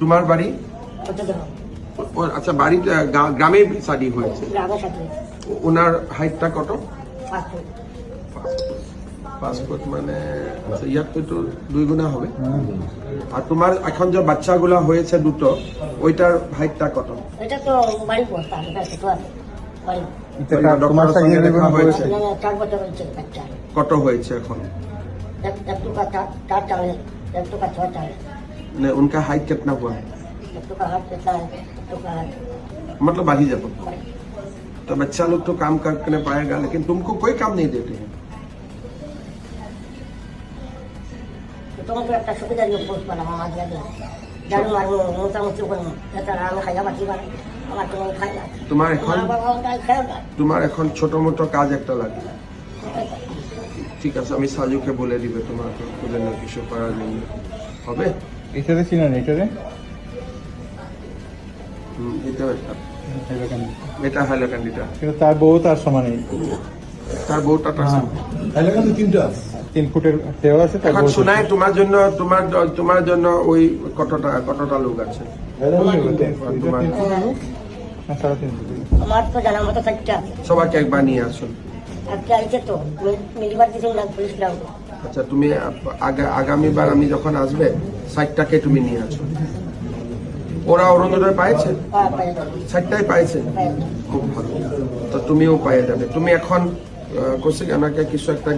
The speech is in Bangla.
তোমার বাড়ি? আচ্ছা বাড়ি গ্রামে হয়েছে। ওনার হাইটটা কত? পাসপোর্ট মানে আচ্ছা, ইয়ার তো দুই গুণা হবে। আর তোমার এখন যে বাচ্চাগুলো হয়েছে দুটো ওইটার হাইটটা কত? কত হয়েছে এখন? उनका हाइट कितना हुआ है एक टुका हाथ कितना है एक टुका हाथ मतलब बढ़ी जब तो बच्चा लोग तो काम करने पाएगा लेकिन तुमको कोई काम नहीं देते हैं তো তোমাকে একটা সুবিধা দিয়ে পোস্ট বানাবো মাছ লাগে ঝাড়ু মারবো মোটামুটি করবো এছাড়া আমি খাইয়া বাকি বানাই আমার কোনো খাই না তোমার এখন মা বাবা তাই খায় না তোমার এখন ছোট মোটো কাজ একটা লাগে ঠিক আছে আমি সাজুকে বলে দিবে তোমার খুঁজে না কিছু করার জন্য হবে এটারে চিনেন এটারে হুম, এটা একটা এরকম। এটা হাইলাকান্ডিটা কিন্তু তার বউ তার তার বউটা হ্যাঁ। এলাকাতে তিনটা। তিন ফুটের সেও আছে তার এখন শোনায় তোমার জন্য তোমার তোমার জন্য ওই কতটা কতটা লোক আছে? আমার তো জানার মতো আছে সবাইকে একবার নিয়ে আসুন। একটা আইছে তো মিলিবার কিছু না পুলিশ লাগবে। আচ্ছা তুমি আগামী বার আগামীবার আমি যখন আসবে সাইটটাকে তুমি নিয়ে আসো। ওরা অরুণোদয় পাইছে? সাইটটাই পাইছে। খুব ভালো। তো তুমিও পাইয়ে যাবে। তুমি এখন কৌশিক আমাকে কিছু একটা